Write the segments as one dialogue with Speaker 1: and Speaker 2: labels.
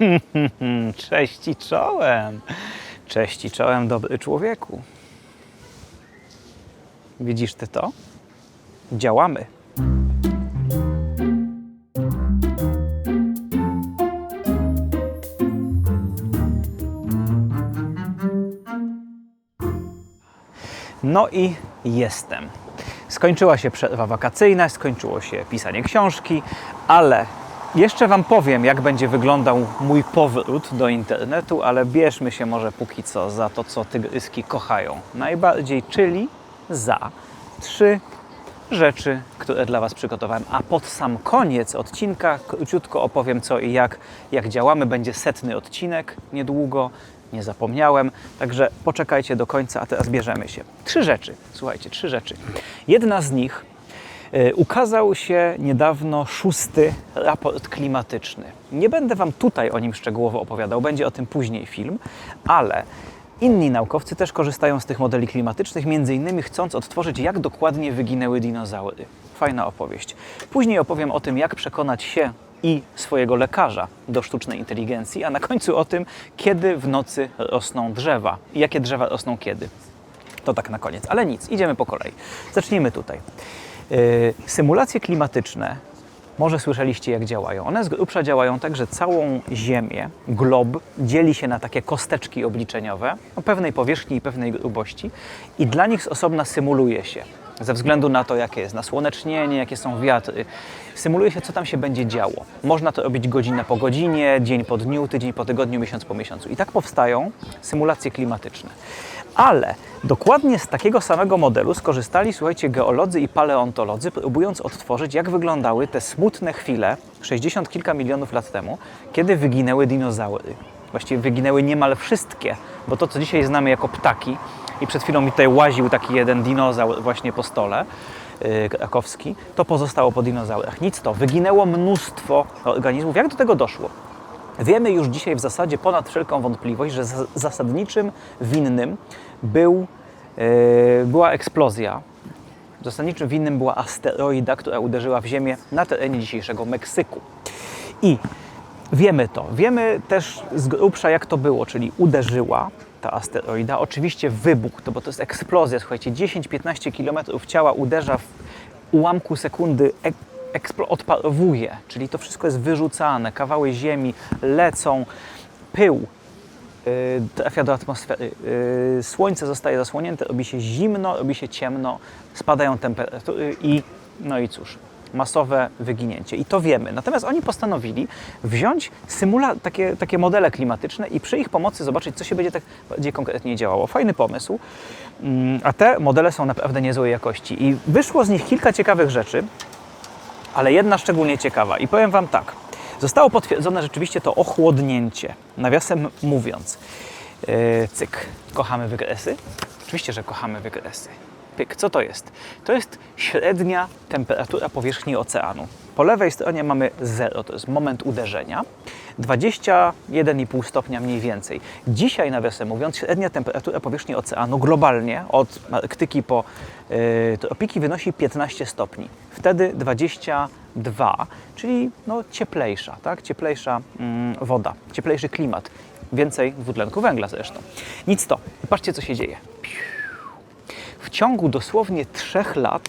Speaker 1: Cześć i czołem. Cześć i czołem, dobry człowieku. Widzisz ty to? Działamy. No i jestem. Skończyła się przerwa wakacyjna, skończyło się pisanie książki, ale jeszcze Wam powiem, jak będzie wyglądał mój powrót do internetu, ale bierzmy się może póki co za to, co tygryski kochają najbardziej, czyli za trzy rzeczy, które dla Was przygotowałem. A pod sam koniec odcinka króciutko opowiem co i jak, jak działamy. Będzie setny odcinek niedługo, nie zapomniałem. Także poczekajcie do końca, a teraz bierzemy się. Trzy rzeczy, słuchajcie, trzy rzeczy. Jedna z nich ukazał się niedawno szósty raport klimatyczny. Nie będę Wam tutaj o nim szczegółowo opowiadał, będzie o tym później film, ale Inni naukowcy też korzystają z tych modeli klimatycznych, między innymi chcąc odtworzyć, jak dokładnie wyginęły dinozaury. Fajna opowieść. Później opowiem o tym, jak przekonać się i swojego lekarza do sztucznej inteligencji, a na końcu o tym, kiedy w nocy rosną drzewa i jakie drzewa rosną kiedy. To tak na koniec, ale nic, idziemy po kolei. Zacznijmy tutaj. Yy, symulacje klimatyczne może słyszeliście, jak działają. One z grubsza działają tak, że całą Ziemię, glob, dzieli się na takie kosteczki obliczeniowe o pewnej powierzchni i pewnej grubości i dla nich z osobna symuluje się. Ze względu na to, jakie jest nasłonecznienie, jakie są wiatry, symuluje się, co tam się będzie działo. Można to robić godzina po godzinie, dzień po dniu, tydzień po tygodniu, miesiąc po miesiącu. I tak powstają symulacje klimatyczne. Ale dokładnie z takiego samego modelu skorzystali, słuchajcie, geolodzy i paleontolodzy, próbując odtworzyć, jak wyglądały te smutne chwile 60 kilka milionów lat temu, kiedy wyginęły dinozaury. Właściwie wyginęły niemal wszystkie, bo to, co dzisiaj znamy jako ptaki, i przed chwilą mi tutaj łaził taki jeden dinozaur właśnie po stole, yy, krakowski, to pozostało po dinozaurach. Nic to, wyginęło mnóstwo organizmów. Jak do tego doszło? Wiemy już dzisiaj w zasadzie ponad wszelką wątpliwość, że za- zasadniczym winnym był, e, była eksplozja. Zasadniczym winnym była asteroida, która uderzyła w Ziemię na terenie dzisiejszego Meksyku. I wiemy to. Wiemy też z grubsza, jak to było, czyli uderzyła ta asteroida. Oczywiście wybuch, to, bo to jest eksplozja, słuchajcie, 10-15 km ciała uderza w ułamku sekundy ek- eksplo- odparowuje, czyli to wszystko jest wyrzucane, kawały ziemi lecą, pył y, trafia do atmosfery, y, słońce zostaje zasłonięte, robi się zimno, robi się ciemno, spadają temperatury i no i cóż, masowe wyginięcie. I to wiemy. Natomiast oni postanowili wziąć symula takie, takie modele klimatyczne i przy ich pomocy zobaczyć, co się będzie tak bardziej konkretnie działało. Fajny pomysł. Mm, A te modele są naprawdę niezłej jakości. I wyszło z nich kilka ciekawych rzeczy, ale jedna szczególnie ciekawa. I powiem Wam tak. Zostało potwierdzone rzeczywiście to ochłodnięcie. Nawiasem mówiąc, yy, cyk, kochamy wykresy? Oczywiście, że kochamy wykresy. Co to jest? To jest średnia temperatura powierzchni oceanu. Po lewej stronie mamy 0, to jest moment uderzenia. 21,5 stopnia mniej więcej. Dzisiaj, nawiasem mówiąc, średnia temperatura powierzchni oceanu globalnie od Arktyki po yy, tropiki wynosi 15 stopni. Wtedy 22, czyli no, cieplejsza, tak? cieplejsza mm, woda, cieplejszy klimat. Więcej dwutlenku węgla zresztą. Nic to. Patrzcie, co się dzieje. W ciągu dosłownie 3 lat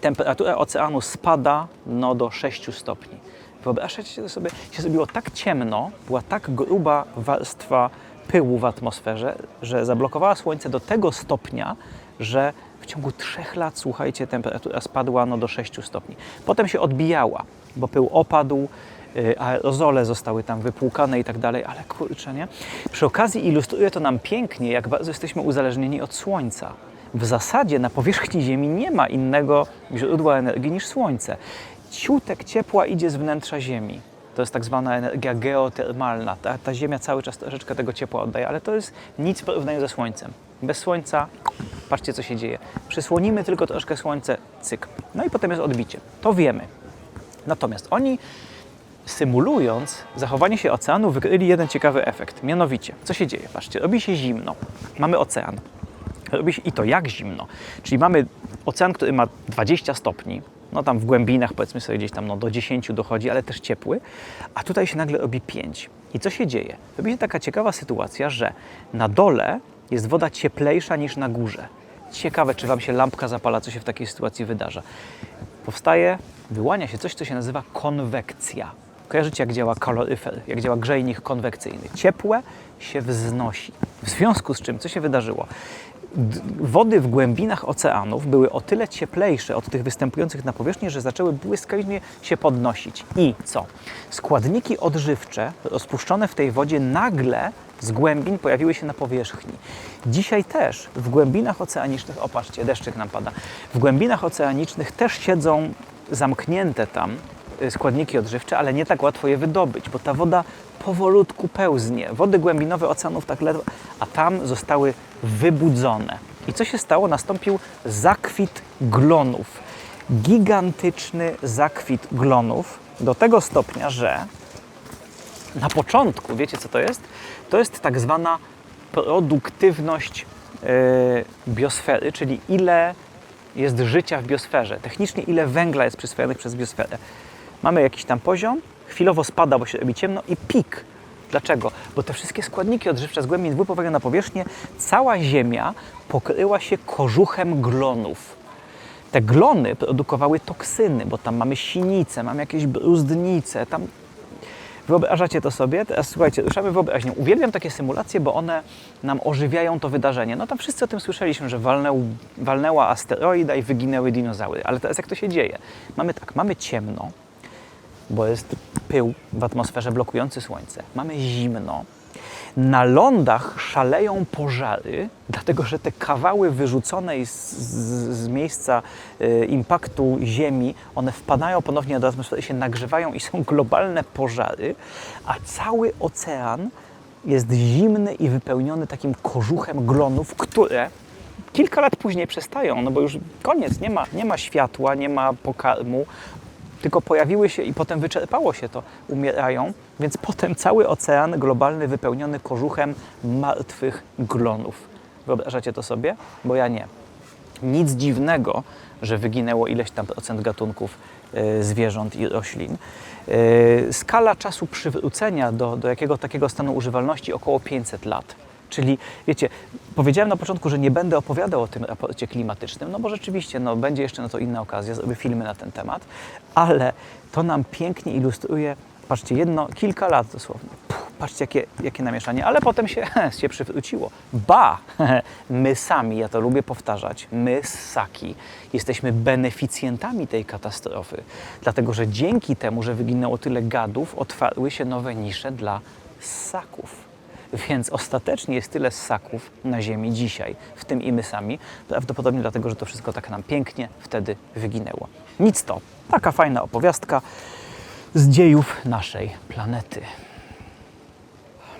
Speaker 1: temperatura oceanu spada no, do 6 stopni. Wyobrażacie sobie, się zrobiło tak ciemno, była tak gruba warstwa pyłu w atmosferze, że zablokowała Słońce do tego stopnia, że w ciągu 3 lat, słuchajcie, temperatura spadła no, do 6 stopni. Potem się odbijała, bo pył opadł, aerozole zostały tam wypłukane i tak dalej, ale kurczę, nie? Przy okazji ilustruje to nam pięknie, jak bardzo jesteśmy uzależnieni od Słońca. W zasadzie na powierzchni Ziemi nie ma innego źródła energii niż Słońce. Ciutek ciepła idzie z wnętrza Ziemi. To jest tak zwana energia geotermalna. Ta, ta Ziemia cały czas troszeczkę tego ciepła oddaje, ale to jest nic w porównaniu ze Słońcem. Bez Słońca, patrzcie co się dzieje. Przysłonimy tylko troszkę Słońce, cyk. No i potem jest odbicie. To wiemy. Natomiast oni symulując zachowanie się oceanu, wykryli jeden ciekawy efekt. Mianowicie, co się dzieje? Patrzcie, robi się zimno. Mamy ocean. Robi się i to jak zimno. Czyli mamy ocean, który ma 20 stopni, No tam w głębinach powiedzmy sobie gdzieś tam no, do 10 dochodzi, ale też ciepły, a tutaj się nagle robi 5. I co się dzieje? Robi się taka ciekawa sytuacja, że na dole jest woda cieplejsza niż na górze. Ciekawe, czy Wam się lampka zapala, co się w takiej sytuacji wydarza. Powstaje, wyłania się coś, co się nazywa konwekcja. Kojarzycie, jak działa kaloryfer, jak działa grzejnik konwekcyjny. Ciepłe się wznosi. W związku z czym, co się wydarzyło? Wody w głębinach oceanów były o tyle cieplejsze od tych występujących na powierzchni, że zaczęły błyskawicznie się podnosić. I co? Składniki odżywcze rozpuszczone w tej wodzie nagle z głębin pojawiły się na powierzchni. Dzisiaj też w głębinach oceanicznych, opatrzcie, deszczyk nam pada, w głębinach oceanicznych też siedzą zamknięte tam składniki odżywcze, ale nie tak łatwo je wydobyć, bo ta woda powolutku pełznie. Wody głębinowe oceanów tak ledwo, a tam zostały wybudzone. I co się stało? Nastąpił zakwit glonów. Gigantyczny zakwit glonów do tego stopnia, że na początku, wiecie co to jest? To jest tak zwana produktywność yy, biosfery, czyli ile jest życia w biosferze. Technicznie ile węgla jest przyswojonych przez biosferę. Mamy jakiś tam poziom, chwilowo spada, bo się robi ciemno i pik. Dlaczego? Bo te wszystkie składniki odżywcze z głębin wypływają na powierzchnię, cała Ziemia pokryła się kożuchem glonów. Te glony produkowały toksyny, bo tam mamy sinicę, mamy jakieś bruzdnice, tam Wyobrażacie to sobie? Teraz słuchajcie, ruszamy wyobraźnią. Uwielbiam takie symulacje, bo one nam ożywiają to wydarzenie. No tam wszyscy o tym słyszeliśmy, że walnęł, walnęła asteroida i wyginęły dinozaury. Ale teraz jak to się dzieje? Mamy tak, mamy ciemno, bo jest pył w atmosferze blokujący słońce. Mamy zimno. Na lądach szaleją pożary, dlatego że te kawały wyrzucone z, z, z miejsca y, impaktu Ziemi, one wpadają ponownie do atmosfery, się nagrzewają i są globalne pożary, a cały ocean jest zimny i wypełniony takim kożuchem glonów, które kilka lat później przestają, no bo już koniec, nie ma, nie ma światła, nie ma pokarmu, tylko pojawiły się i potem wyczerpało się to, umierają, więc potem cały ocean globalny wypełniony kożuchem martwych glonów. Wyobrażacie to sobie? Bo ja nie. Nic dziwnego, że wyginęło ileś tam procent gatunków y, zwierząt i roślin. Y, skala czasu przywrócenia do, do jakiego takiego stanu używalności około 500 lat. Czyli wiecie, powiedziałem na początku, że nie będę opowiadał o tym raporcie klimatycznym, no bo rzeczywiście no, będzie jeszcze na to inna okazja, zrobię filmy na ten temat, ale to nam pięknie ilustruje, patrzcie, jedno, kilka lat dosłownie. Puh, patrzcie, jakie, jakie namieszanie, ale potem się, się przywróciło. Ba! My sami, ja to lubię powtarzać, my ssaki jesteśmy beneficjentami tej katastrofy, dlatego że dzięki temu, że wyginęło tyle gadów, otwarły się nowe nisze dla ssaków. Więc ostatecznie jest tyle ssaków na Ziemi dzisiaj, w tym i my sami, prawdopodobnie dlatego, że to wszystko tak nam pięknie wtedy wyginęło. Nic to, taka fajna opowiastka z dziejów naszej planety.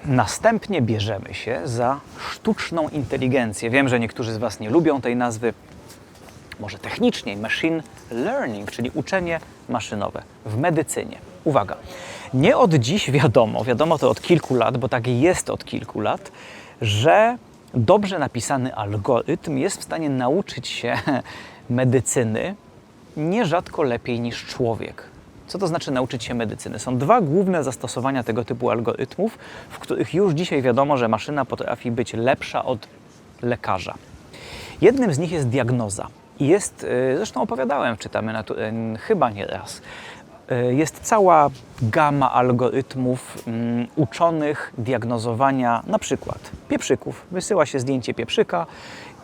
Speaker 1: Następnie bierzemy się za sztuczną inteligencję. Wiem, że niektórzy z Was nie lubią tej nazwy, może technicznie machine learning, czyli uczenie maszynowe w medycynie. Uwaga, nie od dziś wiadomo, wiadomo to od kilku lat, bo tak jest od kilku lat, że dobrze napisany algorytm jest w stanie nauczyć się medycyny nierzadko lepiej niż człowiek. Co to znaczy nauczyć się medycyny? Są dwa główne zastosowania tego typu algorytmów, w których już dzisiaj wiadomo, że maszyna potrafi być lepsza od lekarza. Jednym z nich jest diagnoza. I jest, y, zresztą opowiadałem, czytamy na, y, chyba nie raz, jest cała gama algorytmów mm, uczonych diagnozowania na przykład pieprzyków. Wysyła się zdjęcie pieprzyka,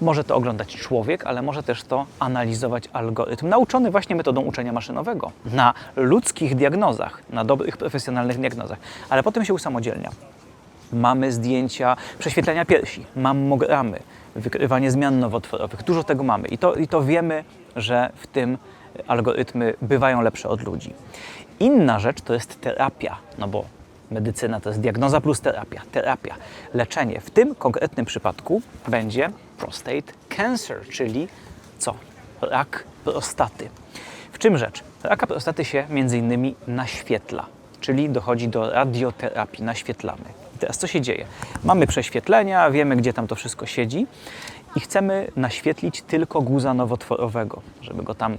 Speaker 1: może to oglądać człowiek, ale może też to analizować algorytm, nauczony właśnie metodą uczenia maszynowego na ludzkich diagnozach, na dobrych, profesjonalnych diagnozach, ale potem się usamodzielnia. Mamy zdjęcia prześwietlenia piersi, mammogramy, wykrywanie zmian nowotworowych. Dużo tego mamy. I to, i to wiemy, że w tym algorytmy bywają lepsze od ludzi. Inna rzecz to jest terapia, no bo medycyna to jest diagnoza plus terapia. Terapia, leczenie. W tym konkretnym przypadku będzie prostate cancer, czyli co? Rak prostaty. W czym rzecz? Raka prostaty się między innymi naświetla, czyli dochodzi do radioterapii, naświetlamy. I teraz co się dzieje? Mamy prześwietlenia, wiemy gdzie tam to wszystko siedzi i chcemy naświetlić tylko guza nowotworowego, żeby go tam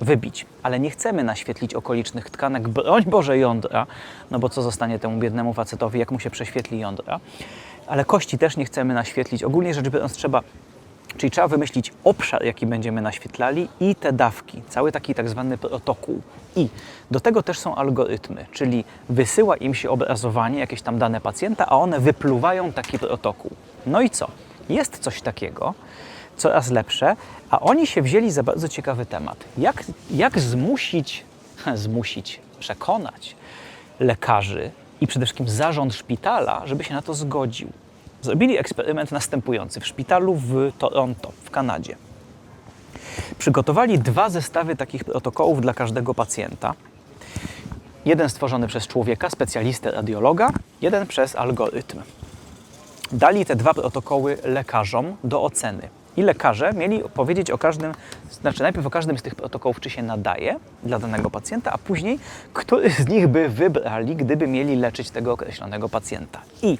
Speaker 1: wybić, ale nie chcemy naświetlić okolicznych tkanek, broń Boże jądra, no bo co zostanie temu biednemu facetowi, jak mu się prześwietli jądra, ale kości też nie chcemy naświetlić. Ogólnie rzecz biorąc trzeba Czyli trzeba wymyślić obszar, jaki będziemy naświetlali i te dawki, cały taki tak zwany protokół. I do tego też są algorytmy, czyli wysyła im się obrazowanie, jakieś tam dane pacjenta, a one wypluwają taki protokół. No i co? Jest coś takiego, coraz lepsze, a oni się wzięli za bardzo ciekawy temat. Jak, jak zmusić, zmusić, przekonać lekarzy i przede wszystkim zarząd szpitala, żeby się na to zgodził. Zrobili eksperyment następujący w szpitalu w Toronto, w Kanadzie. Przygotowali dwa zestawy takich protokołów dla każdego pacjenta. Jeden stworzony przez człowieka, specjalistę radiologa, jeden przez algorytm. Dali te dwa protokoły lekarzom do oceny. I lekarze mieli powiedzieć o każdym, znaczy najpierw o każdym z tych protokołów, czy się nadaje dla danego pacjenta, a później, który z nich by wybrali, gdyby mieli leczyć tego określonego pacjenta. I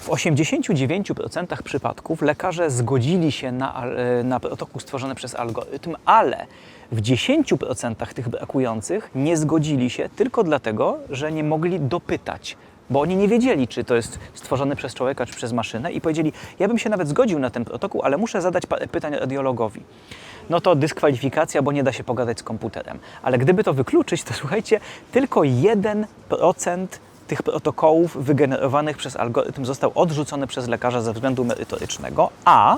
Speaker 1: w 89% przypadków lekarze zgodzili się na, na protokół stworzony przez algorytm, ale w 10% tych brakujących nie zgodzili się tylko dlatego, że nie mogli dopytać. Bo oni nie wiedzieli, czy to jest stworzone przez człowieka, czy przez maszynę, i powiedzieli: Ja bym się nawet zgodził na ten protokół, ale muszę zadać pytań radiologowi. No to dyskwalifikacja, bo nie da się pogadać z komputerem. Ale gdyby to wykluczyć, to słuchajcie, tylko 1% tych protokołów wygenerowanych przez algorytm został odrzucony przez lekarza ze względu merytorycznego, a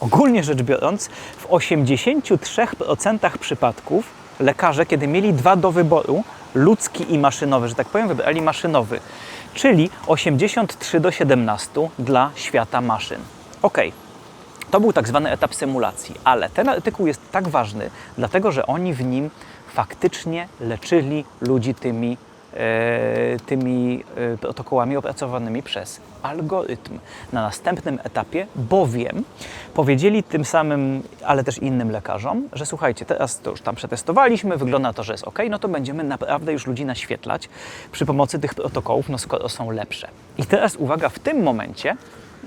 Speaker 1: ogólnie rzecz biorąc, w 83% przypadków lekarze, kiedy mieli dwa do wyboru, ludzki i maszynowy, że tak powiem, wybrali maszynowy, czyli 83 do 17 dla świata maszyn. Okej. To był tak zwany etap symulacji, ale ten artykuł jest tak ważny, dlatego że oni w nim faktycznie leczyli ludzi tymi, e, tymi e, protokołami opracowanymi przez algorytm. Na następnym etapie, bowiem powiedzieli tym samym, ale też innym lekarzom, że słuchajcie, teraz to już tam przetestowaliśmy, wygląda to, że jest ok, no to będziemy naprawdę już ludzi naświetlać przy pomocy tych protokołów, no skoro są lepsze. I teraz uwaga, w tym momencie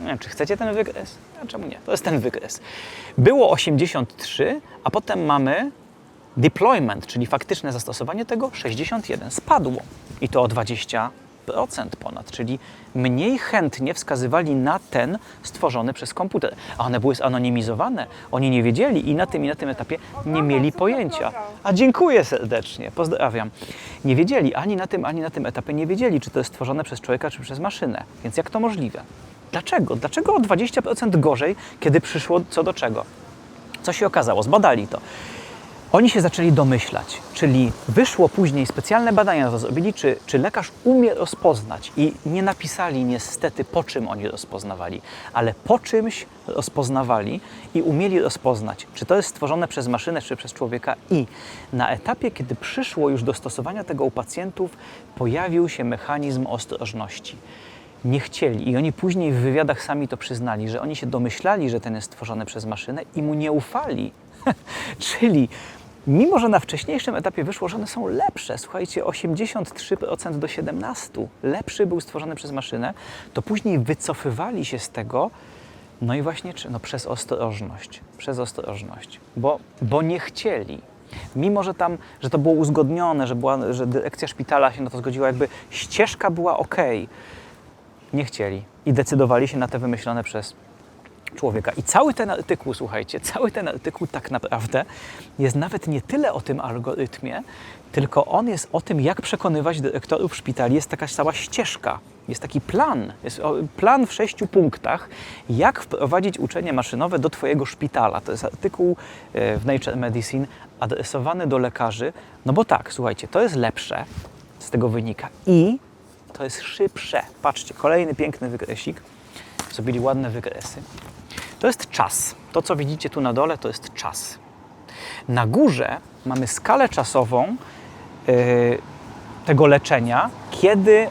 Speaker 1: wiem, czy chcecie ten wykres? A czemu nie? To jest ten wykres. Było 83, a potem mamy deployment, czyli faktyczne zastosowanie tego 61. Spadło. I to o 20% ponad, czyli mniej chętnie wskazywali na ten stworzony przez komputer. A one były zanonimizowane, oni nie wiedzieli i na tym i na tym etapie nie mieli pojęcia. A dziękuję serdecznie, pozdrawiam. Nie wiedzieli ani na tym, ani na tym etapie nie wiedzieli, czy to jest stworzone przez człowieka, czy przez maszynę. Więc jak to możliwe? Dlaczego? Dlaczego o 20% gorzej, kiedy przyszło co do czego? Co się okazało? Zbadali to. Oni się zaczęli domyślać, czyli wyszło później specjalne badania, to zrobili, czy, czy lekarz umie rozpoznać i nie napisali niestety po czym oni rozpoznawali, ale po czymś rozpoznawali i umieli rozpoznać, czy to jest stworzone przez maszynę, czy przez człowieka i na etapie, kiedy przyszło już do stosowania tego u pacjentów, pojawił się mechanizm ostrożności nie chcieli. I oni później w wywiadach sami to przyznali, że oni się domyślali, że ten jest stworzony przez maszynę i mu nie ufali. Czyli mimo, że na wcześniejszym etapie wyszło, że one są lepsze, słuchajcie, 83% do 17%, lepszy był stworzony przez maszynę, to później wycofywali się z tego, no i właśnie? No przez ostrożność, przez ostrożność, bo, bo nie chcieli. Mimo, że tam, że to było uzgodnione, że, była, że dyrekcja szpitala się na to zgodziła, jakby ścieżka była ok, nie chcieli i decydowali się na te wymyślone przez człowieka. I cały ten artykuł, słuchajcie, cały ten artykuł tak naprawdę jest nawet nie tyle o tym algorytmie, tylko on jest o tym, jak przekonywać dyrektorów szpitali. Jest taka cała ścieżka, jest taki plan, jest plan w sześciu punktach, jak wprowadzić uczenie maszynowe do Twojego szpitala. To jest artykuł e, w Nature Medicine adresowany do lekarzy, no bo tak, słuchajcie, to jest lepsze, z tego wynika i to jest szybsze. Patrzcie, kolejny piękny wykresik. Zrobili ładne wykresy. To jest czas. To, co widzicie tu na dole, to jest czas. Na górze mamy skalę czasową yy, tego leczenia, kiedy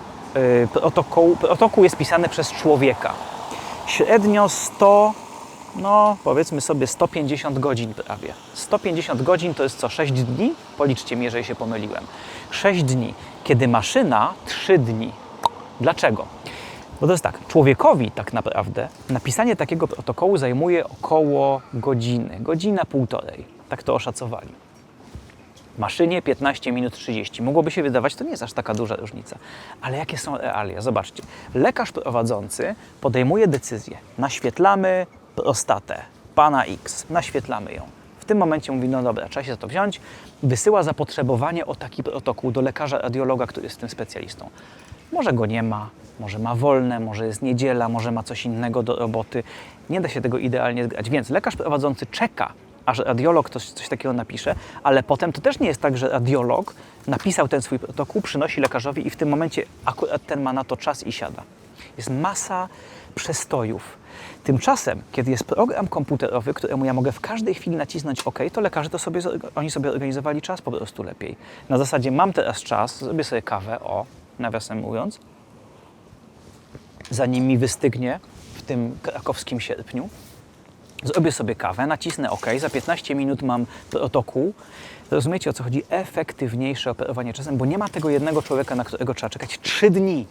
Speaker 1: protokół, protokół jest pisany przez człowieka. Średnio 100, no powiedzmy sobie 150 godzin prawie. 150 godzin to jest co? 6 dni? Policzcie mi, jeżeli się pomyliłem. 6 dni, kiedy maszyna 3 dni. Dlaczego? Bo to jest tak, człowiekowi tak naprawdę napisanie takiego protokołu zajmuje około godziny, godzina, półtorej. Tak to oszacowali. Maszynie 15 minut 30. Mogłoby się wydawać, to nie jest aż taka duża różnica. Ale jakie są realia? Zobaczcie. Lekarz prowadzący podejmuje decyzję. Naświetlamy prostatę pana X. Naświetlamy ją. W tym momencie mówi, no dobra, trzeba się za to wziąć. Wysyła zapotrzebowanie o taki protokół do lekarza radiologa, który jest tym specjalistą. Może go nie ma, może ma wolne, może jest niedziela, może ma coś innego do roboty. Nie da się tego idealnie zgrać. Więc lekarz prowadzący czeka, aż radiolog coś, coś takiego napisze, ale potem to też nie jest tak, że radiolog napisał ten swój protokół, przynosi lekarzowi i w tym momencie akurat ten ma na to czas i siada. Jest masa przestojów. Tymczasem, kiedy jest program komputerowy, któremu ja mogę w każdej chwili nacisnąć OK, to lekarze to sobie, oni sobie organizowali czas po prostu lepiej. Na zasadzie mam teraz czas, zrobię sobie kawę, o, nawiasem mówiąc, zanim mi wystygnie w tym krakowskim sierpniu, Zrobię sobie kawę, nacisnę OK, za 15 minut mam protokół. Rozumiecie o co chodzi? Efektywniejsze operowanie czasem, bo nie ma tego jednego człowieka, na którego trzeba czekać 3 dni.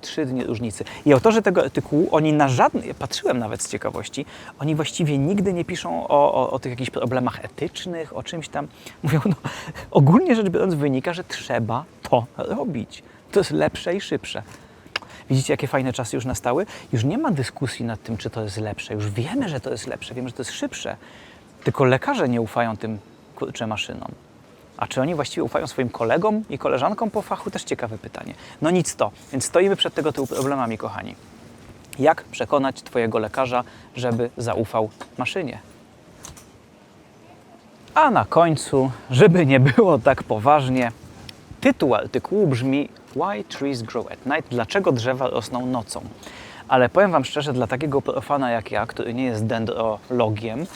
Speaker 1: Trzy dni różnicy. I autorzy tego artykułu, oni na żadnym, ja patrzyłem nawet z ciekawości, oni właściwie nigdy nie piszą o, o, o tych jakichś problemach etycznych, o czymś tam. Mówią, no, ogólnie rzecz biorąc wynika, że trzeba to robić. To jest lepsze i szybsze. Widzicie, jakie fajne czasy już nastały? Już nie ma dyskusji nad tym, czy to jest lepsze. Już wiemy, że to jest lepsze, wiemy, że to jest szybsze. Tylko lekarze nie ufają tym kurczę maszynom. A czy oni właściwie ufają swoim kolegom i koleżankom po fachu? Też ciekawe pytanie. No nic to. Więc stoimy przed tego typu problemami, kochani. Jak przekonać Twojego lekarza, żeby zaufał maszynie? A na końcu, żeby nie było tak poważnie, tytuł artykułu brzmi Why Trees Grow at Night? Dlaczego drzewa rosną nocą? Ale powiem Wam szczerze, dla takiego profana jak ja, który nie jest dendrologiem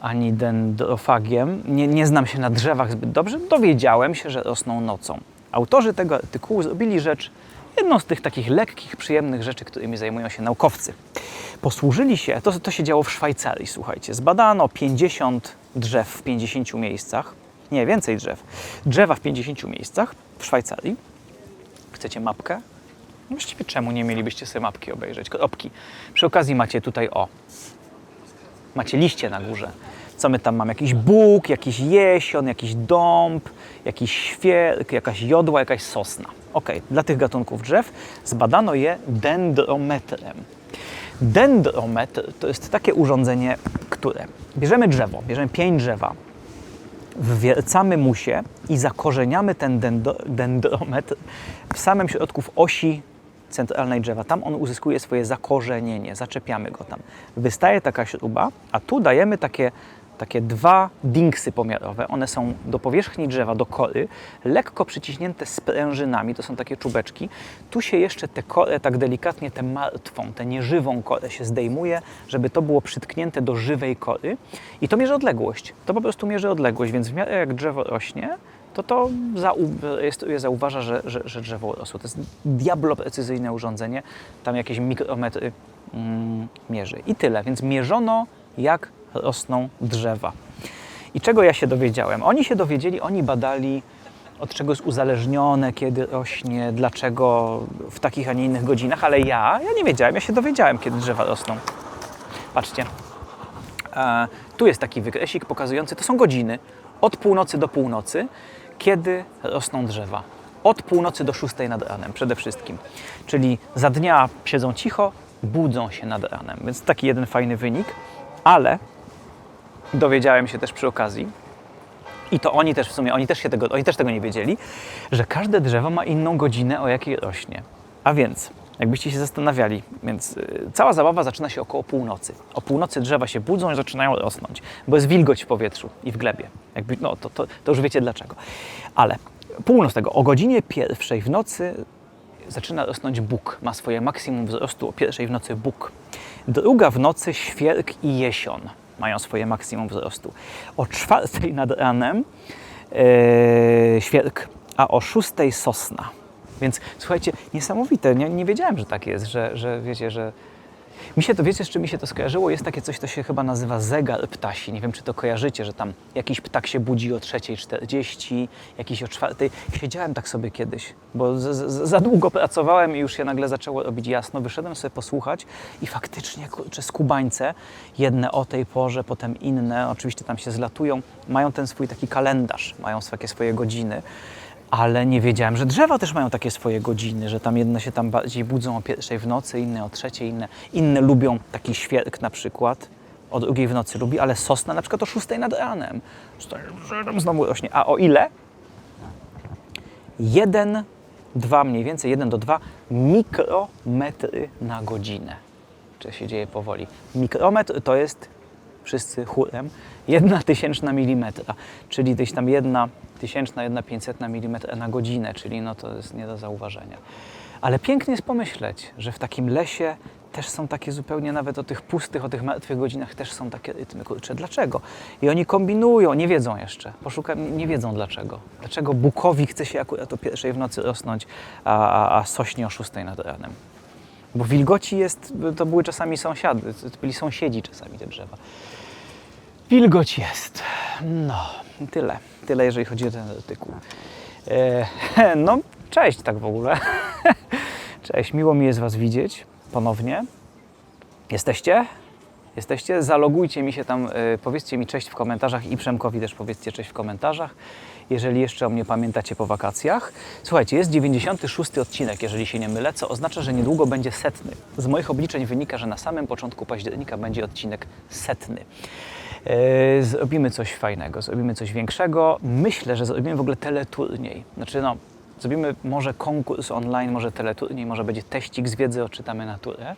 Speaker 1: ani dendrofagiem, nie, nie znam się na drzewach zbyt dobrze, dowiedziałem się, że rosną nocą. Autorzy tego artykułu zrobili rzecz, jedną z tych takich lekkich, przyjemnych rzeczy, którymi zajmują się naukowcy. Posłużyli się, to, to się działo w Szwajcarii, słuchajcie, zbadano 50 drzew w 50 miejscach, nie, więcej drzew, drzewa w 50 miejscach w Szwajcarii. Chcecie mapkę? No Właściwie czemu nie mielibyście sobie mapki obejrzeć? Kropki. Przy okazji macie tutaj, o, macie liście na górze. Co my tam mamy? Jakiś bóg, jakiś jesion, jakiś dąb, jakiś świerk, jakaś jodła, jakaś sosna. Ok, dla tych gatunków drzew zbadano je dendrometrem. Dendrometr to jest takie urządzenie, które bierzemy drzewo, bierzemy pięć drzewa, wwiercamy mu się i zakorzeniamy ten dendro, dendrometr w samym środku w osi centralnej drzewa. Tam on uzyskuje swoje zakorzenienie, zaczepiamy go tam. Wystaje taka śruba, a tu dajemy takie, takie dwa dinksy pomiarowe. One są do powierzchni drzewa, do kory, lekko przyciśnięte sprężynami, to są takie czubeczki. Tu się jeszcze tę korę tak delikatnie, tę martwą, tę nieżywą korę się zdejmuje, żeby to było przytknięte do żywej kory i to mierzy odległość. To po prostu mierzy odległość, więc w miarę jak drzewo rośnie, to to rejestruje, zauważa, że, że, że drzewo rosło. To jest diablo precyzyjne urządzenie, tam jakieś mikrometry mm, mierzy. I tyle, więc mierzono jak rosną drzewa. I czego ja się dowiedziałem? Oni się dowiedzieli, oni badali od czego jest uzależnione, kiedy rośnie, dlaczego w takich, a nie innych godzinach, ale ja, ja nie wiedziałem, ja się dowiedziałem, kiedy drzewa rosną. Patrzcie, E, tu jest taki wykresik pokazujący, to są godziny od północy do północy, kiedy rosną drzewa. Od północy do 6 nad ranem przede wszystkim. Czyli za dnia siedzą cicho, budzą się nad ranem. Więc taki jeden fajny wynik, ale dowiedziałem się też przy okazji, i to oni też w sumie, oni też, się tego, oni też tego nie wiedzieli, że każde drzewo ma inną godzinę, o jakiej rośnie. A więc, jakbyście się zastanawiali, więc y, cała zabawa zaczyna się około północy. O północy drzewa się budzą i zaczynają rosnąć, bo jest wilgoć w powietrzu i w glebie. Jakby, no, to, to, to już wiecie dlaczego. Ale północ tego, o godzinie pierwszej w nocy zaczyna rosnąć bóg. Ma swoje maksimum wzrostu o pierwszej w nocy bóg. Druga w nocy świerk i jesion mają swoje maksimum wzrostu. O czwartej nad ranem yy, świerk, a o szóstej sosna. Więc słuchajcie, niesamowite, nie, nie wiedziałem, że tak jest, że, że wiecie, że Mi się to, wiecie, z czym mi się to skojarzyło? Jest takie coś, to się chyba nazywa zegar ptasi. Nie wiem, czy to kojarzycie, że tam jakiś ptak się budzi o 3.40, jakiś o 4.00. Siedziałem tak sobie kiedyś, bo z, z, za długo pracowałem i już się nagle zaczęło robić jasno. Wyszedłem sobie posłuchać i faktycznie, kurczę, skubańce, jedne o tej porze, potem inne, oczywiście tam się zlatują, mają ten swój taki kalendarz, mają takie swoje godziny ale nie wiedziałem, że drzewa też mają takie swoje godziny, że tam jedne się tam bardziej budzą o pierwszej w nocy, inne o trzeciej, inne, inne lubią taki świerk na przykład, o drugiej w nocy lubi, ale sosna na przykład o szóstej nad ranem. Znowu rośnie. A o ile? Jeden, dwa mniej więcej, jeden do dwa mikrometry na godzinę. Czy się dzieje powoli? Mikrometr to jest wszyscy chórem, jedna tysięczna milimetra, czyli gdzieś tam jedna tysięczna, jedna pięćsetna milimetra na godzinę, czyli no to jest nie do zauważenia. Ale pięknie jest pomyśleć, że w takim lesie też są takie zupełnie, nawet o tych pustych, o tych martwych godzinach też są takie rytmy. Kurczę, dlaczego? I oni kombinują, nie wiedzą jeszcze, poszukam, nie wiedzą dlaczego. Dlaczego bukowi chce się akurat o pierwszej w nocy rosnąć, a, a, a sośnie o szóstej nad ranem. Bo wilgoci jest, to były czasami sąsiady, to byli sąsiedzi czasami te drzewa. Wilgoć jest. No, tyle. Tyle, jeżeli chodzi o ten artykuł. E, no, cześć tak w ogóle. cześć, miło mi jest Was widzieć ponownie. Jesteście? Jesteście? Zalogujcie mi się tam, e, powiedzcie mi cześć w komentarzach i Przemkowi też powiedzcie cześć w komentarzach, jeżeli jeszcze o mnie pamiętacie po wakacjach. Słuchajcie, jest 96 odcinek, jeżeli się nie mylę, co oznacza, że niedługo będzie setny. Z moich obliczeń wynika, że na samym początku października będzie odcinek setny. E, Zrobimy coś fajnego, zrobimy coś większego. Myślę, że zrobimy w ogóle teleturniej. Znaczy, no, zrobimy może konkurs online, może teleturniej, może będzie teścik z wiedzy, odczytamy naturę,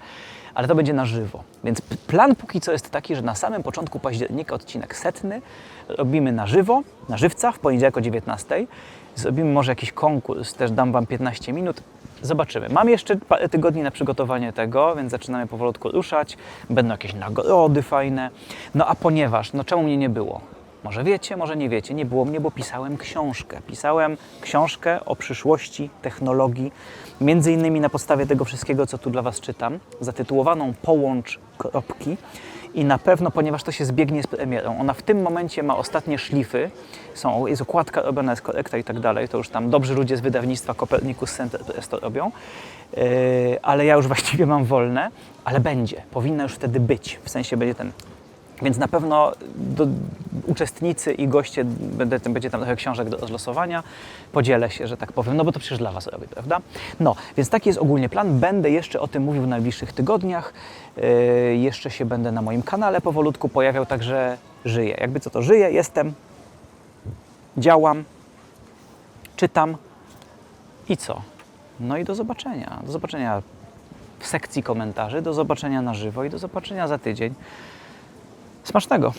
Speaker 1: ale to będzie na żywo. Więc plan póki co jest taki, że na samym początku października odcinek setny robimy na żywo, na żywca, w poniedziałek o 19. Zrobimy może jakiś konkurs, też dam Wam 15 minut. Zobaczymy. Mam jeszcze tygodni na przygotowanie tego, więc zaczynamy powolutku ruszać. Będą jakieś nagrody fajne. No a ponieważ, no czemu mnie nie było? Może wiecie, może nie wiecie. Nie było mnie, bo pisałem książkę. Pisałem książkę o przyszłości technologii, między innymi na podstawie tego wszystkiego, co tu dla Was czytam, zatytułowaną Połącz kropki. I na pewno, ponieważ to się zbiegnie z premierą, ona w tym momencie ma ostatnie szlify, są, jest okładka robiona, jest korekta i tak dalej, to już tam dobrzy ludzie z wydawnictwa Copernicus Center to robią, Yy, ale ja już właściwie mam wolne, ale będzie, powinna już wtedy być, w sensie będzie ten więc na pewno do, uczestnicy i goście, będę, będzie tam trochę książek do rozlosowania, podzielę się, że tak powiem, no bo to przecież dla Was robię, prawda? No, więc taki jest ogólnie plan. Będę jeszcze o tym mówił w najbliższych tygodniach. Yy, jeszcze się będę na moim kanale powolutku pojawiał, także żyję. Jakby co to żyję, jestem, działam, czytam i co? No i do zobaczenia. Do zobaczenia w sekcji komentarzy, do zobaczenia na żywo i do zobaczenia za tydzień. Smacznego!